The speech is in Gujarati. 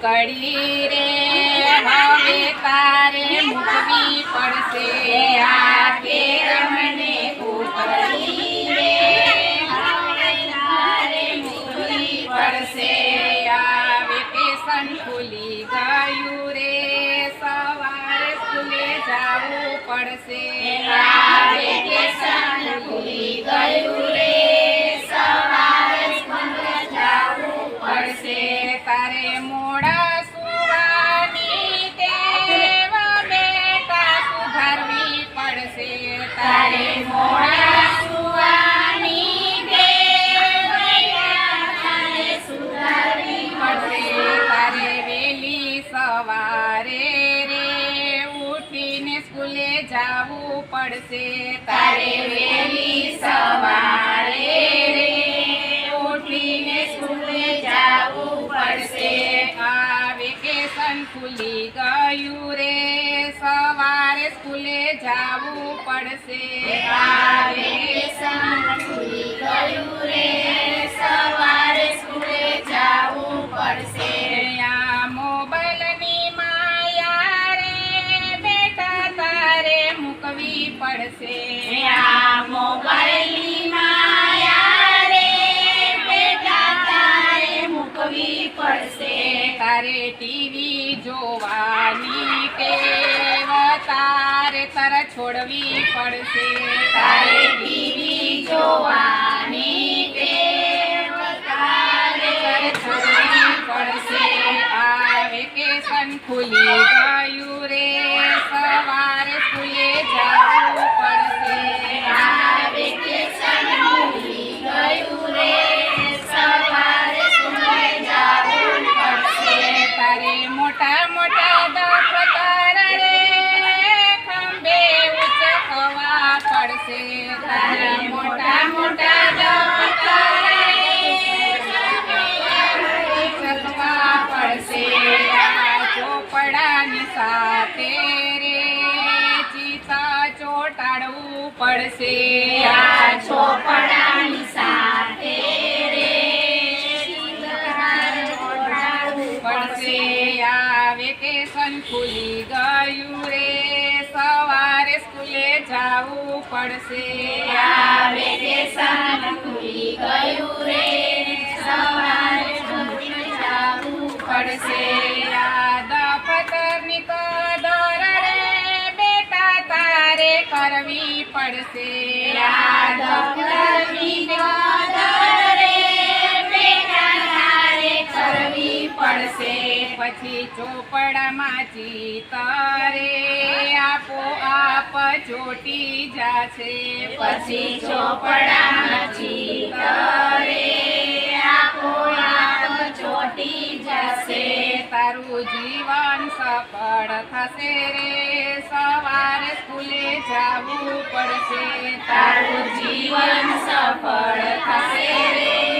કુકડી રે હવે તારે મૂકવી પડશે આ કેળવને કુકડી રે હવે તારે મૂકવી પડશે આ વેકેશન ખુલી ગયું રે સવારે સ્કૂલે જાવું પડશે આ વેકેશન ખુલી ગયું રે પડશે તારે સવારે રે સ્કૂલે જવું પડશે આ વેકેશન ખુલી ગયું રે સવારે સ્કૂલે જાવું પડશે આ વેકેશન પડશે આ મોબાઈલની માયા રે બેટા તારે મૂકવી પડશે તારે ટીવી જોવાની ટેવ તારે તર છોડવી પડશે તારે ટીવી જોવાની ટેવ તારે તર છોડવી પડશે આ વેકેશન ખુલી સાથે રે ચિતા ચોટાડવું પડશે આ ચોપડાની ખુલી ગયું રે સવારે સ્કૂલે જાવું પડશે. ખુલી ગયું રે સવારે સ્કૂલે જાવું પડશે. દફતરની કદર રે બેટા તારે કરવી પડશે. દફતરની કદર પછી ચોપડામાં ચિતારે આપો આપ ચોટી જાશે. પછી ચોપડામાં ચિતારે આપો આપ ચોટી જશે. તારું જીવન સફળ થશે રે. સવારે સ્કૂલે જવું પડશે. તારું જીવન સફળ થશે રે.